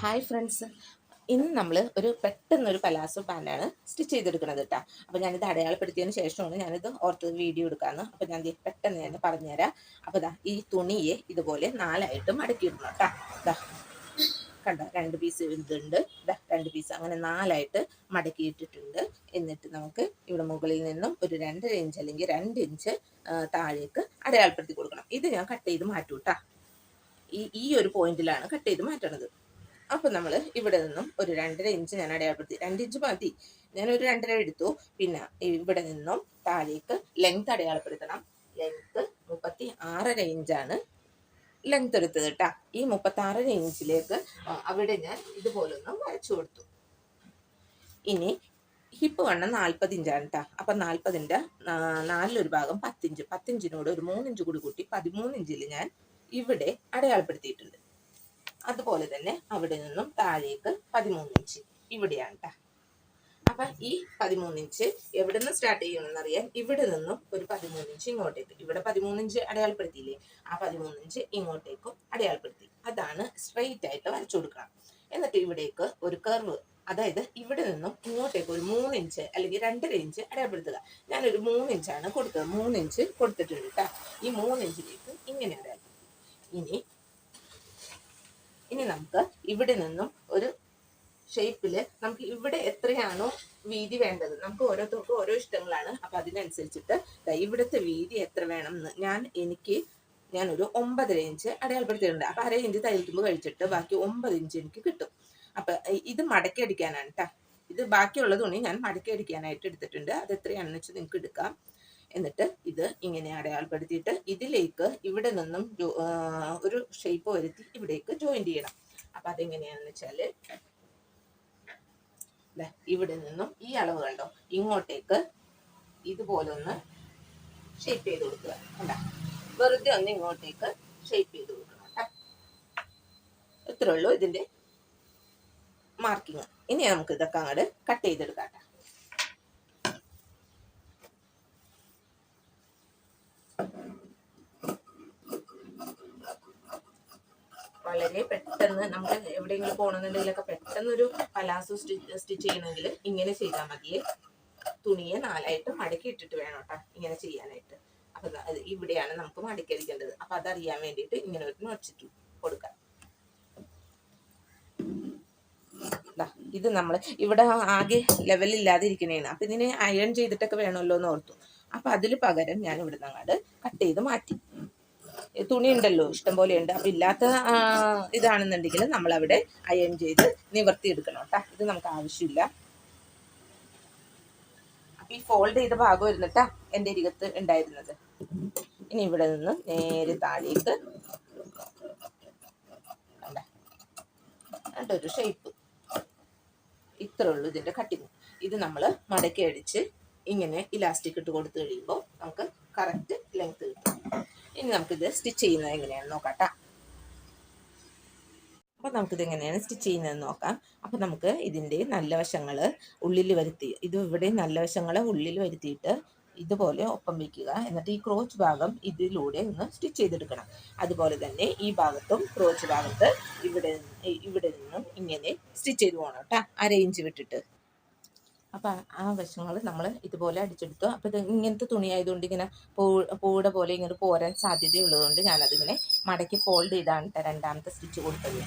Hi friends ഇന്ന് നമ്മൾ ഒരു പെട്ടെന്നൊരു പലാസോ പാന്റാണ് സ്റ്റിച്ച് ചെയ്തെടുക്കുന്നത് കേട്ടോ അപ്പോൾ ഞാനിത് അടയാളപ്പെടുത്തിയതിന് ശേഷമാണ് ഞാനിത് ഓർത്ത് വീഡിയോ എടുക്കാമെന്ന് അപ്പോൾ ഞാൻ പെട്ടെന്ന് ഞാൻ പറഞ്ഞുതരാം. അപ്പോൾ ഇതാ ഈ തുണിയെ ഇതുപോലെ നാലായിട്ട് മടക്കിയിടണം കേട്ടോ ദാ കണ്ടോ രണ്ട് പീസ് ഇതുണ്ട്. ദാ രണ്ട് പീസ് അങ്ങനെ നാലായിട്ട് മടക്കിയിട്ടിട്ടുണ്ട്. എന്നിട്ട് നമുക്ക് ഇവിടെ മുകളിൽ നിന്നും ഒരു രണ്ടര ഇഞ്ച് അല്ലെങ്കിൽ രണ്ട് ഇഞ്ച് താഴേക്ക് അടയാളപ്പെടുത്തി കൊടുക്കണം. ഇത് ഞാൻ കട്ട് ചെയ്ത് മാറ്റൂട്ടാ ഈ ഈ ഒരു പോയിന്റിലാണ് കട്ട് ചെയ്ത് മാറ്റണത്. അപ്പൊ നമ്മൾ ഇവിടെ നിന്നും ഒരു രണ്ടര ഇഞ്ച് ഞാൻ അടയാളപ്പെടുത്തി. രണ്ട് ഇഞ്ച് മതി. ഞാൻ ഒരു രണ്ടര എടുത്തു. പിന്നെ ഇവിടെ നിന്നും താഴേക്ക് ലെങ്ത് അടയാളപ്പെടുത്തണം. ലെങ്ത് മുപ്പത്തി ആറര ഇഞ്ചാണ് ലെങ്ത് എടുത്തത് കേട്ടാ ഈ മുപ്പത്തി ആറര ഇഞ്ചിലേക്ക് അവിടെ ഞാൻ ഇതുപോലൊന്നും വരച്ചു കൊടുത്തു. ഇനി ഹിപ്പ് വണ്ണം നാൽപ്പത് ഇഞ്ചാണ് കേട്ടോ അപ്പം നാൽപ്പതിന്റെ നാലിലൊരു ഭാഗം പത്തിഞ്ച്. പത്തിഞ്ചിനോട് ഒരു മൂന്നിഞ്ച് കൂടി കൂട്ടി പതിമൂന്ന് ഇഞ്ചിൽ ഞാൻ ഇവിടെ അടയാളപ്പെടുത്തിയിട്ടുണ്ട്. അതുപോലെ തന്നെ അവിടെ നിന്നും താഴേക്ക് പതിമൂന്ന് ഇഞ്ച്. ഇവിടെയാണ്. അപ്പൊ ഈ പതിമൂന്ന് ഇഞ്ച് എവിടെ നിന്ന് സ്റ്റാർട്ട് ചെയ്യണമെന്ന് അറിയാൻ ഇവിടെ നിന്നും ഒരു പതിമൂന്ന് ഇഞ്ച് ഇങ്ങോട്ടേക്ക്. ഇവിടെ പതിമൂന്ന് ഇഞ്ച് അടയാളപ്പെടുത്തിയില്ലേ? ആ പതിമൂന്ന് ഇഞ്ച് ഇങ്ങോട്ടേക്കും അടയാളപ്പെടുത്തി. അതാണ് സ്ട്രെയിറ്റ് ആയിട്ട് വരച്ചു കൊടുക്കണം. എന്നിട്ട് ഇവിടേക്ക് ഒരു കർവ് അതായത് ഇവിടെ നിന്നും ഇങ്ങോട്ടേക്ക് ഒരു മൂന്ന് ഇഞ്ച് അല്ലെങ്കിൽ രണ്ടര ഇഞ്ച് അടയാളപ്പെടുത്തുക. ഞാനൊരു മൂന്ന് ഇഞ്ചാണ് കൊടുത്തത്. മൂന്ന് ഇഞ്ച് കൊടുത്തിട്ടുണ്ട് കേട്ടോ ഈ മൂന്ന് ഇഞ്ചിലേക്ക് ഇങ്ങനെ അടയാളപ്പെടുത്തി. ഇനി ഇനി നമുക്ക് ഇവിടെ നിന്നും ഒരു ഷേപ്പിൽ നമുക്ക് ഇവിടെ എത്രയാണോ വീതി വേണ്ടത്. നമുക്ക് ഓരോരുത്തർക്കും ഓരോ ഇഷ്ടങ്ങളാണ്. അപ്പം അതിനനുസരിച്ചിട്ട് ഇവിടുത്തെ വീതി എത്ര വേണം എന്ന് ഞാൻ എനിക്ക് ഞാനൊരു ഒമ്പതര ഇഞ്ച് അടയാളപ്പെടുത്തിയിട്ടുണ്ട്. അപ്പം അര ഇഞ്ച് തുമ്പ് കഴിച്ചിട്ട് ബാക്കി ഒമ്പത് ഇഞ്ച് എനിക്ക് കിട്ടും. അപ്പം ഇത് മടക്കി അടിക്കാനാണ് കേട്ടോ ഇത് ബാക്കിയുള്ള തുണി ഞാൻ മടക്കി അടിക്കാനായിട്ട് എടുത്തിട്ടുണ്ട്. അത് എത്രയാണെന്ന് വെച്ചാൽ നിങ്ങൾക്ക് എടുക്കാം. എന്നിട്ട് ഇത് ഇങ്ങനെ അടയാളപ്പെടുത്തിയിട്ട് ഇതിലേക്ക് ഇവിടെ നിന്നും ഒരു ഷേപ്പ് വരുത്തി ഇവിടേക്ക് ജോയിന്റ് ചെയ്യണം. അപ്പൊ അതെങ്ങനെയാണെന്ന് വെച്ചാൽ ഇവിടെ നിന്നും ഈ അളവ് കണ്ടോ? ഇങ്ങോട്ടേക്ക് ഇതുപോലെ ഒന്ന് ഷേപ്പ് ചെയ്ത് കൊടുക്കുക. കണ്ട? വെറുതെ ഒന്ന് ഇങ്ങോട്ടേക്ക് ഷേപ്പ് ചെയ്ത് കൊടുക്കണം കേട്ടോ. ഇത്രയുള്ളൂ ഇതിന്റെ മാർക്കിങ് ഇനി നമുക്ക് ഇതൊക്കെ അങ്ങോട്ട് കട്ട് ചെയ്തെടുക്കാം ട്ടാ. വളരെ പെട്ടെന്ന് നമുക്ക് എവിടെയെങ്കിലും പോകണമെന്നുണ്ടെങ്കിലൊക്കെ പെട്ടെന്ന് ഒരു പലാസോ സ്റ്റിച്ച് ചെയ്യണമെങ്കിൽ ഇങ്ങനെ ചെയ്താൽ മതിയേ. തുണിയെ നാലായിട്ട് മടക്കി ഇട്ടിട്ട് വേണം കേട്ടോ ഇങ്ങനെ ചെയ്യാനായിട്ട്. അപ്പൊ ഇവിടെയാണ് നമുക്ക് മടക്കിയിരിക്കേണ്ടത്. അപ്പൊ അതറിയാൻ വേണ്ടിയിട്ട് ഇങ്ങനെ ഒരു നോച്ചിട്ട് കൊടുക്കാം. ഇത് നമ്മൾ ഇവിടെ ആകെ ലെവലില്ലാതെ ഇരിക്കണേണ് അപ്പൊ ഇതിനെ അയൺ ചെയ്തിട്ടൊക്കെ വേണമല്ലോ എന്ന് ഓർത്തു. അപ്പൊ അതിൽ പകരം ഞാൻ ഇവിടുന്ന് അങ്ങോട്ട് കട്ട് ചെയ്ത് മാറ്റി. തുണി ഉണ്ടല്ലോ ഇഷ്ടം പോലെ ഉണ്ട്. അപ്പൊ ഇല്ലാത്ത ഇതാണെന്നുണ്ടെങ്കിൽ നമ്മൾ അവിടെ അയൺ ചെയ്ത് നിവർത്തി എടുക്കണം കേട്ടാ ഇത് നമുക്ക് ആവശ്യമില്ല. അപ്പൊ ഈ ഫോൾഡ് ചെയ്ത ഭാഗം ഇരുന്നിട്ടാ എന്റെ ഇരികത്ത് ഉണ്ടായിരുന്നത്. ഇനി ഇവിടെ നിന്ന് നേരെ താഴേക്ക് ഒരു ഷേപ്പ് ഇത്ര ഉള്ളൂ ഇതിന്റെ കട്ടിങ് ഇത് നമ്മൾ മടക്കി അടിച്ച് ഇങ്ങനെ ഇലാസ്റ്റിക് ഇട്ട് കൊടുത്തു കഴിയുമ്പോൾ നമുക്ക് കറക്റ്റ് ഇനി നമുക്കിത് സ്റ്റിച്ച് ചെയ്യുന്നത് എങ്ങനെയാണെന്ന് നോക്കാട്ടോ. അപ്പോൾ നമുക്കിത് എങ്ങനെയാണ് സ്റ്റിച്ച് ചെയ്യുന്നത് നോക്കാം. അപ്പോൾ നമുക്ക് ഇതിന്റെ നല്ല വശങ്ങൾ ഉള്ളിൽ വരുത്തി ഇത് ഇവിടെ നല്ല വശങ്ങൾ ഉള്ളിൽ വരുത്തിയിട്ട് ഇതുപോലെ ഒപ്പം വയ്ക്കുക എന്നിട്ട് ഈ ക്രോച്ച് ഭാഗം ഇതിലൂടെ ഒന്ന് സ്റ്റിച്ച് ചെയ്തെടുക്കണം. അതുപോലെ തന്നെ ഈ ഭാഗത്തും ക്രോച്ച് ഭാഗത്ത് ഇവിടെ ഇവിടെ നിന്നും ഇങ്ങനെ സ്റ്റിച്ച് ചെയ്ത് പോകണം കേട്ടോ. അര ഇഞ്ച് വിട്ടിട്ട്. അപ്പം ആ വശങ്ങൾ നമ്മൾ ഇതുപോലെ അടിച്ചെടുത്തു. അപ്പോൾ ഇത് ഇങ്ങനത്തെ തുണി ആയതുകൊണ്ട് ഇങ്ങനെ പൂ പൂട പോലെ ഇങ്ങനെ പോരാൻ സാധ്യതയുള്ളതുകൊണ്ട് ഞാനതിങ്ങനെ മടക്കി ഫോൾഡ് ചെയ്താണ് രണ്ടാമത്തെ സ്റ്റിച്ച് കൊടുത്തത്.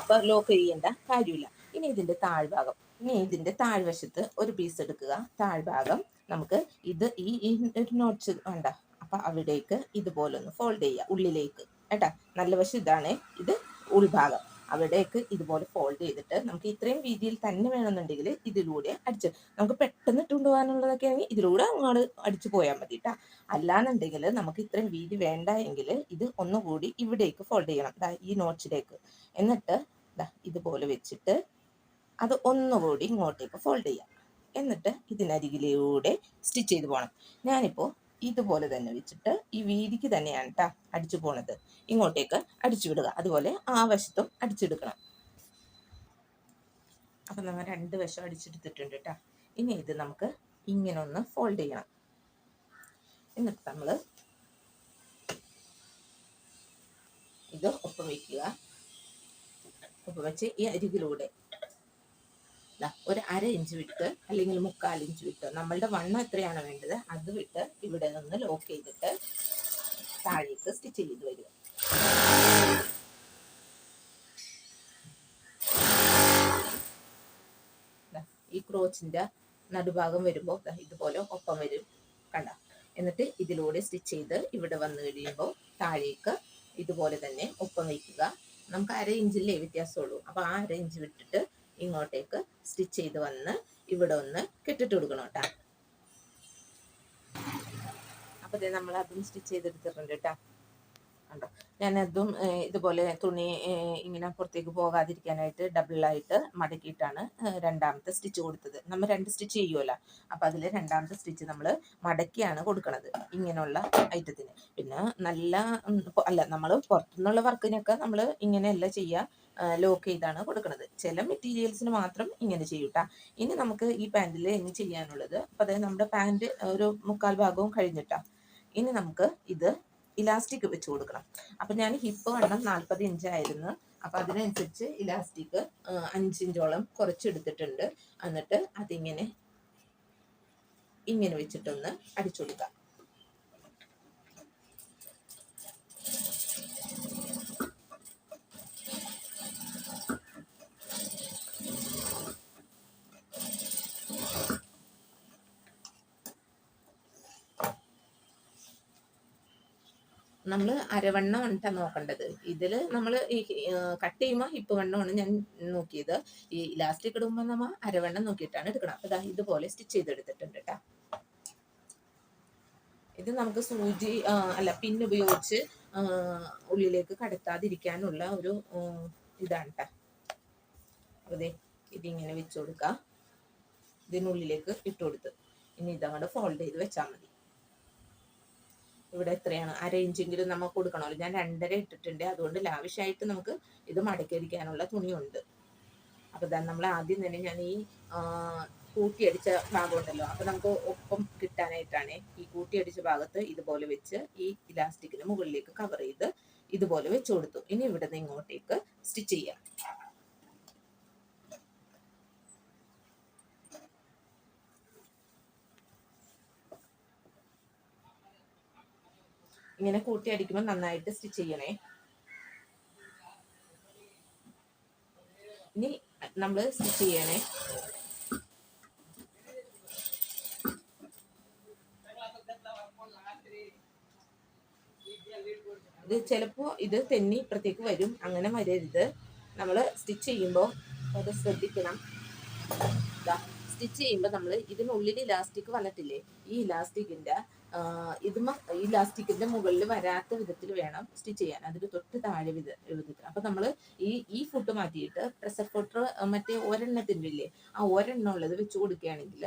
അപ്പോൾ ലോക്ക് ചെയ്യേണ്ട കാര്യമില്ല. ഇനി ഇതിന്റെ താഴ്ഭാഗം. ഇനി ഇതിന്റെ താഴ്വശത്ത് ഒരു പീസ് എടുക്കുക. താഴ്ഭാഗം നമുക്ക് ഇത് ഈ ഒരു നോട്ട്സ് വേണ്ട. അപ്പം അവിടേക്ക് ഇതുപോലെ ഒന്ന് ഫോൾഡ് ചെയ്യുക ഉള്ളിലേക്ക്. കേട്ടോ? നല്ല വശം ഇതാണ്. ഇത് ഉൾഭാഗം. അവിടേക്ക് ഇതുപോലെ ഫോൾഡ് ചെയ്തിട്ട് നമുക്ക് ഇത്രയും വീതിയിൽ തന്നെ വേണമെന്നുണ്ടെങ്കിൽ ഇതിലൂടെ അടിച്ച് നമുക്ക് പെട്ടെന്ന് ഇട്ടുകൊണ്ട് പോകാനുള്ളതൊക്കെ ആണെങ്കിൽ ഇതിലൂടെ അങ്ങോട്ട് അടിച്ച് പോയാൽ മതി കേട്ടോ അല്ലാന്നുണ്ടെങ്കിൽ നമുക്ക് ഇത്രയും വീതി വേണ്ട എങ്കിൽ ഇത് ഒന്നുകൂടി ഇവിടേക്ക് ഫോൾഡ് ചെയ്യണം. ഈ നോട്ട്സിലേക്ക് എന്നിട്ട് ഇതുപോലെ വെച്ചിട്ട് അത് ഒന്നുകൂടി ഇങ്ങോട്ടേക്ക് ഫോൾഡ് ചെയ്യാം. എന്നിട്ട് ഇതിനരികിലൂടെ സ്റ്റിച്ച് ചെയ്ത് പോകണം. ഞാനിപ്പോൾ ഇതുപോലെ തന്നെ വെച്ചിട്ട് ഈ വീതിക്ക് തന്നെയാണ് കേട്ടോ അടിച്ചു പോണത്. ഇങ്ങോട്ടേക്ക് അടിച്ചു വിടുക. അതുപോലെ ആ വശത്തും അടിച്ചെടുക്കണം അപ്പം നമ്മൾ രണ്ട് വശം അടിച്ചെടുത്തിട്ടുണ്ട് കേട്ടോ ഇനി ഇത് നമുക്ക് ഇങ്ങനെ ഒന്ന് ഫോൾഡ് ചെയ്യണം. എന്നിട്ട് നമ്മൾ ഇത് ഒപ്പം വയ്ക്കുക ഒപ്പം വെച്ച് ഈ അരികിലൂടെ ഒരു അര ഇഞ്ച് വിട്ട് അല്ലെങ്കിൽ മുക്കാൽ ഇഞ്ച് വിട്ട് നമ്മളുടെ വണ്ണം എത്രയാണ് വേണ്ടത് അത് വിട്ട് ഇവിടെ നിന്ന് ലോക്ക് ചെയ്തിട്ട് താഴേക്ക് സ്റ്റിച്ച് ചെയ്ത് വരിക. ഈ ക്രോച്ചിന്റെ നടുഭാഗം വരുമ്പോൾ ഇതുപോലെ ഒപ്പം വരും. കണ്ട? എന്നിട്ട് ഇതിലൂടെ സ്റ്റിച്ച് ചെയ്ത് ഇവിടെ വന്ന് കഴിയുമ്പോൾ താഴേക്ക് ഇതുപോലെ തന്നെ ഒപ്പം വയ്ക്കുക. നമുക്ക് അര ഇഞ്ചിലേ വ്യത്യാസമുള്ളൂ. അപ്പൊ ആ അര ഇഞ്ച് വിട്ടിട്ട് ഇങ്ങോട്ടേക്ക് സ്റ്റിച്ച് ചെയ്ത് വന്ന് ഇവിടെ ഒന്ന് കെട്ടിട്ട് കൊടുക്കണം കേട്ടോ. അപ്പൊ നമ്മൾ അതും സ്റ്റിച്ച് ചെയ്തെടുത്തിട്ടുണ്ട് കേട്ടോ. കണ്ടോ? ഞാൻ അതും ഇതുപോലെ തുണി ഇങ്ങനെ പുറത്തേക്ക് പോകാതിരിക്കാനായിട്ട് ഡബിളായിട്ട് മടക്കിയിട്ടാണ് രണ്ടാമത്തെ സ്റ്റിച്ച് കൊടുത്തത്. നമ്മൾ രണ്ട് സ്റ്റിച്ച് ചെയ്യുമല്ലോ അപ്പം അതിൽ രണ്ടാമത്തെ സ്റ്റിച്ച് നമ്മൾ മടക്കിയാണ് കൊടുക്കുന്നത് ഇങ്ങനെയുള്ള ഐറ്റത്തിന്. പിന്നെ നല്ല അല്ല നമ്മൾ പുറത്തുനിന്നുള്ള വർക്കിനൊക്കെ നമ്മൾ ഇങ്ങനെയല്ല ചെയ്യുക. ലോക്ക് ചെയ്താണ് കൊടുക്കുന്നത് ചില മെറ്റീരിയൽസിന് മാത്രം ഇങ്ങനെ ചെയ്യൂട്ടാ ഇനി നമുക്ക് ഈ പാന്റിൽ ഇനി ചെയ്യാനുള്ളത് അപ്പൊ അതായത് നമ്മുടെ പാന്റ് ഒരു മുക്കാൽ ഭാഗവും കഴിഞ്ഞിട്ടാ ഇനി നമുക്ക് ഇത് ഇലാസ്റ്റിക് വെച്ച് കൊടുക്കണം. അപ്പൊ ഞാൻ ഹിപ്പ് വണ്ണം നാൽപ്പത് ഇഞ്ചായിരുന്നു അപ്പൊ അതിനനുസരിച്ച് ഇലാസ്റ്റിക് അഞ്ചിഞ്ചോളം കുറച്ചെടുത്തിട്ടുണ്ട് എന്നിട്ട് അതിങ്ങനെ ഇങ്ങനെ വെച്ചിട്ടൊന്ന് അടിച്ചു കൊടുക്കാം. നമ്മൾ അരവണ്ണം ആണ് നോക്കേണ്ടത്. ഇതിൽ നമ്മൾ ഈ കട്ട് ചെയ്യുമ്പോൾ ഹിപ്പ് വണ്ണമാണ് ഞാൻ നോക്കിയത്. ഈ ഇലാസ്റ്റിക് ഇടുമ്പോൾ നമ്മൾ അരവണ്ണം നോക്കിയിട്ടാണ് എടുക്കണം അപ്പം ഇതാ ഇതുപോലെ സ്റ്റിച്ച് ചെയ്തെടുത്തിട്ടുണ്ട് കേട്ടോ ഇത് നമുക്ക് സൂചി അല്ല പിൻ ഉപയോഗിച്ച് ഉള്ളിലേക്ക് കടത്താതിരിക്കാനുള്ള ഒരു ഇതാണ് കേട്ടോ അതെ ഇതിങ്ങനെ വെച്ചു കൊടുക്കുക ഇതിനുള്ളിലേക്ക് ഇട്ട് കൊടുത്ത്. ഇനി ഇതങ്ങോട്ട് ഫോൾഡ് ചെയ്ത് വെച്ചാൽ മതി. ഇവിടെ എത്രയാണ്? അര ഇഞ്ചെങ്കിലും നമുക്ക് കൊടുക്കണമല്ലോ ഞാൻ രണ്ടര ഇട്ടിട്ടുണ്ട്. അതുകൊണ്ട് ലാവിഷായിട്ട് നമുക്ക് ഇത് മടക്കിയിരിക്കാനുള്ള തുണിയുണ്ട്. അപ്പോൾ ഇതാ നമ്മൾ ആദ്യം തന്നെ ഞാൻ ഈ കൂട്ടിയടിച്ച ഭാഗം ഉണ്ടല്ലോ അപ്പൊ നമുക്ക് ഒപ്പം കിട്ടാനായിട്ടാണ് ഈ കൂട്ടിയടിച്ച ഭാഗത്ത് ഇതുപോലെ വെച്ച് ഈ ഇലാസ്റ്റിക്കിന് മുകളിലേക്ക് കവർ ചെയ്ത് ഇതുപോലെ വെച്ച് കൊടുത്തു. ഇനി ഇവിടെ നിന്ന് ഇങ്ങോട്ടേക്ക് സ്റ്റിച്ച് ചെയ്യാം. ഇങ്ങനെ കൂട്ടി അടിക്കുമ്പോൾ നന്നായിട്ട് സ്റ്റിച്ച് ചെയ്യണേ. ഇനി നമ്മൾ സ്റ്റിച്ച് ചെയ്യണേ. ഇത് ചിലപ്പോൾ ഇത് തെന്നി ഇപ്പുറത്തേക്ക് വരും. അങ്ങനെ വരരുത്. നമ്മൾ സ്റ്റിച്ച് ചെയ്യുമ്പോൾ അത് ശ്രദ്ധിക്കണം. സ്റ്റിച്ച് ചെയ്യുമ്പോൾ നമ്മൾ ഇതിനുള്ളിൽ ഇലാസ്റ്റിക് വന്നിട്ടില്ലേ? ഈ ഇലാസ്റ്റിക്കിന്റെ ഇതുമ ഈ ഇലാസ്റ്റിക്കിന്റെ മുകളിൽ വരാത്ത വിധത്തിൽ വേണം സ്റ്റിച്ച് ചെയ്യാൻ. അതിന് തൊട്ട് താഴെ വിധ വിധത്തിൽ അപ്പം നമ്മൾ ഈ ഈ ഫുഡ് മാറ്റിയിട്ട് പ്രഷർ ഫോട്ടർ മറ്റേ ഒരെണ്ണത്തിന്റെ ഇല്ലേ? ആ ഒരെണ്ണം ഉള്ളത് വെച്ച് കൊടുക്കുകയാണെങ്കിൽ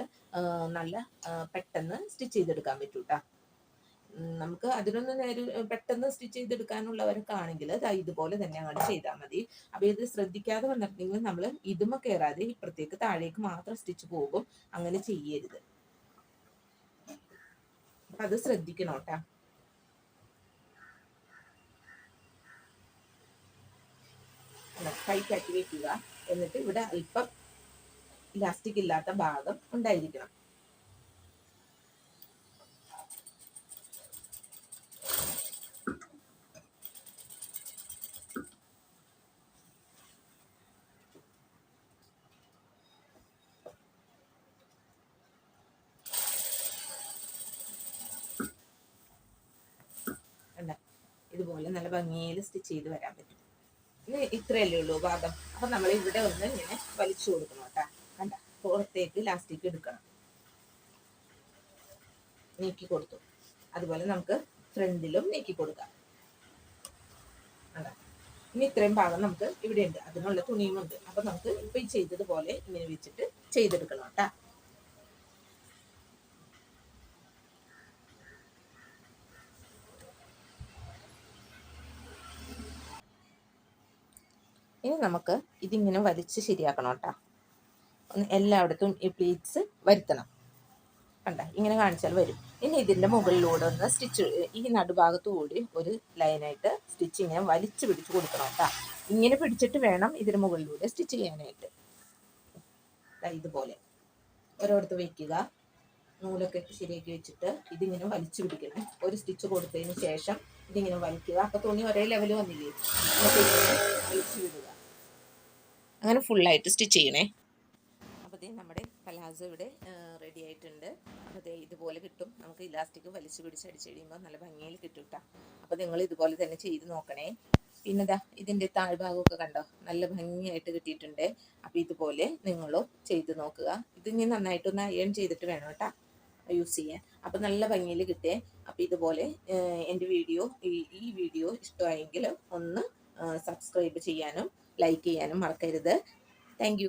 നല്ല പെട്ടെന്ന് സ്റ്റിച്ച് ചെയ്തെടുക്കാൻ പറ്റൂട്ടാ. നമുക്ക് അതിനൊന്നും നേരെ പെട്ടെന്ന് സ്റ്റിച്ച് ചെയ്തെടുക്കാനുള്ളവരൊക്കെ ആണെങ്കിൽ ഇതുപോലെ തന്നെ അങ്ങോട്ട് ചെയ്താൽ മതി. അപ്പൊ ഇത് ശ്രദ്ധിക്കാതെ വന്നിട്ടുണ്ടെങ്കിൽ നമ്മൾ ഇതുമ കയറാതെ ഇപ്പുറത്തേക്ക് താഴേക്ക് മാത്രം സ്റ്റിച്ച് പോകും. അങ്ങനെ ചെയ്യരുത്. അത് ശ്രദ്ധിക്കണം കേട്ടാ. കട്ടി വെക്കുക. എന്നിട്ട് ഇവിടെ അല്പം ഇലാസ്റ്റിക് ഇല്ലാത്ത ഭാഗം ഉണ്ടായിരിക്കണം കണ്ട ഇതുപോലെ നല്ല ഭംഗിയിൽ സ്റ്റിച്ച് ചെയ്ത് വരാൻ പറ്റും. ഇനി ഇത്രയല്ലേ ഉള്ളൂ ഭാഗം. അപ്പൊ നമ്മൾ ഇവിടെ ഒന്ന് ഇങ്ങനെ വലിച്ചു കൊടുക്കണം കേട്ടാ. കണ്ട പുറത്തേക്ക് ലാസ്റ്റിക്ക് എടുക്കണം. നീക്കി കൊടുത്തു. അതുപോലെ നമുക്ക് ഫ്രണ്ടിലും നീക്കി കൊടുക്കാം? ഇനി ഇത്രയും ഭാഗം നമുക്ക് ഇവിടെ ഉണ്ട് അതിനുള്ള തുണിയും ഉണ്ട്. അപ്പൊ നമുക്ക് ഇപ്പൊ ചെയ്തതുപോലെ ഇങ്ങനെ വെച്ചിട്ട് ചെയ്തെടുക്കണം കേട്ടാ. നമുക്ക് ഇതിങ്ങനെ വലിച്ച് ശരിയാക്കണം കേട്ടോ. ഒന്ന് എല്ലായിടത്തും ഈ പ്ലീറ്റ്സ് വരുത്തണം. കണ്ട? ഇങ്ങനെ കാണിച്ചാൽ വരും. ഇനി ഇതിന്റെ മുകളിലൂടെ ഒന്ന് സ്റ്റിച്ച് ഈ നടുഭാഗത്തു കൂടി ഒരു ലൈനായിട്ട് സ്റ്റിച്ച് ഇങ്ങനെ വലിച്ചു പിടിച്ച് കൊടുക്കണം കേട്ടോ. ഇങ്ങനെ പിടിച്ചിട്ട് വേണം ഇതിന് മുകളിലൂടെ സ്റ്റിച്ച് ചെയ്യാനായിട്ട്. ഇതുപോലെ. ഓരോരുത്ത് വയ്ക്കുക നൂലൊക്കെ ശരിയാക്കി വെച്ചിട്ട് ഇതിങ്ങനെ വലിച്ചു പിടിക്കണം. ഒരു സ്റ്റിച്ച് കൊടുത്തതിന് ശേഷം ഇതിങ്ങനെ വലിക്കുക. അപ്പൊ തുണി ഒരേ ലെവൽ വന്നില്ലേ? വലിച്ചു വിടുക. അങ്ങനെ ഫുള്ളായിട്ട് സ്റ്റിച്ച് ചെയ്യണേ. അപ്പോൾ ദേ നമ്മുടെ പലാസോ ഇവിടെ റെഡി ആയിട്ടുണ്ട്. അപ്പോൾ ദേ ഇതുപോലെ കിട്ടും. നമുക്ക് ഇലാസ്റ്റിക് വലിച്ചു പിടിച്ച് അടിച്ചു കഴിയുമ്പോൾ നല്ല ഭംഗിയിൽ കിട്ടും കേട്ടോ അപ്പോൾ നിങ്ങൾ ഇതുപോലെ തന്നെ ചെയ്ത് നോക്കണേ. പിന്നെ ദാ ഇതിന്റെ താഴ്ഭാഗമൊക്കെ കണ്ടോ? നല്ല ഭംഗിയായിട്ട് കിട്ടിയിട്ടുണ്ട്. അപ്പോൾ ഇതുപോലെ നിങ്ങളും ചെയ്ത് നോക്കുക. ഇത് ഇനി നന്നായിട്ടൊന്ന് അയൺ ചെയ്തിട്ട് വേണം കേട്ടോ യൂസ് ചെയ്യാൻ. അപ്പോൾ നല്ല ഭംഗിയിൽ കിട്ടേ. അപ്പോൾ ഇതുപോലെ എന്റെ വീഡിയോ ഈ വീഡിയോ ഇഷ്ടമായെങ്കിൽ ഒന്ന് സബ്സ്ക്രൈബ് ചെയ്യാനും ലൈക്ക് ചെയ്യാനും മറക്കരുത്. താങ്ക്